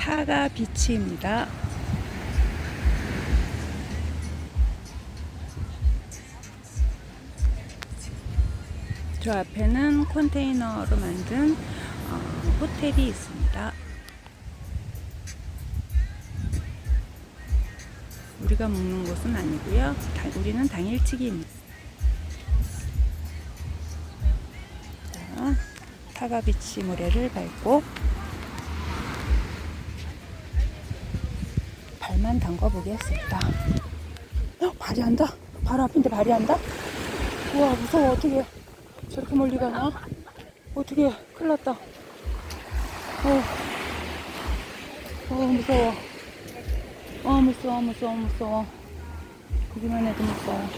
타가 비치입니다. 저 앞에는 컨테이너로 만든 어, 호텔이 있습니다. 우리가 묵는 곳은 아니고요. 다- 우리는 당일치기입니다. 자, 타가비치 모래를 밟고 발만 담궈 보겠습니다. 어, 발이 한다. 바로 앞인데 발이 한다. 우와 무서워 어떻게 저렇게 멀리 가나? 어떻게 큰일 났다. 어, 어 무서워. 어 무서워 무서워 무서워. 보기만 해도 무서워.